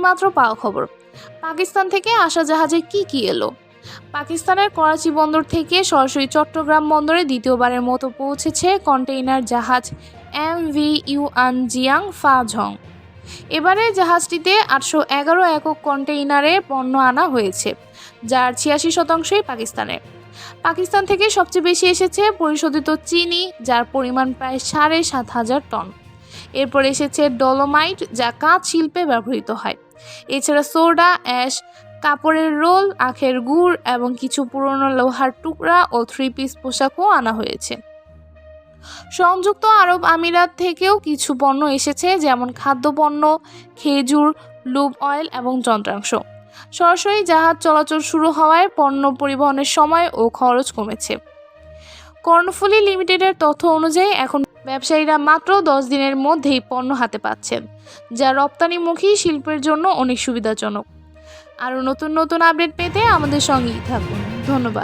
এইমাত্র পাওয়া খবর। পাকিস্তান থেকে আসা জাহাজে কি কি এলো? পাকিস্তানের করাচি বন্দর থেকে সরাসরি চট্টগ্রাম বন্দরে দ্বিতীয়বারের মতো পৌঁছেছে কন্টেইনার জাহাজ এম ভি ইউআন জিয়াং ফা ঝং এবারে জাহাজটিতে আটশো এগারো একক কন্টেইনারে পণ্য আনা হয়েছে, যার ছিয়াশি শতাংশই পাকিস্তানের। পাকিস্তান থেকে সবচেয়ে বেশি এসেছে পরিশোধিত চিনি, যার পরিমাণ প্রায় সাড়ে সাত হাজার টন। এরপর এসেছে ডলোমাইট, যা কাঁচ শিল্পে ব্যবহৃত হয়। এছাড়া সোডা, অ্যাশ, কাপড়ের রোল, আখের গুড় এবং কিছু পুরনো লোহার টুকরা ও থ্রি পিস পোশাকও আনা হয়েছে। সংযুক্ত আরব আমিরাত থেকেও কিছু পণ্য এসেছে, যেমন খাদ্যপণ্য, খেজুর লুব অয়েল এবং যন্ত্রাংশ। সরাসরি জাহাজ চলাচল শুরু হওয়ায় পণ্য পরিবহনের সময় ও খরচ কমেছে। কর্ণফুলি লিমিটেডের তথ্য অনুযায়ী এখন ব্যবসায়ীরা মাত্র দশ দিনের মধ্যেই পণ্য হাতে পাচ্ছেন, যা রপ্তানিমুখী শিল্পের জন্য অনেক সুবিধাজনক। আরও নতুন নতুন আপডেট পেতে আমাদের সঙ্গেই থাকুন। ধন্যবাদ।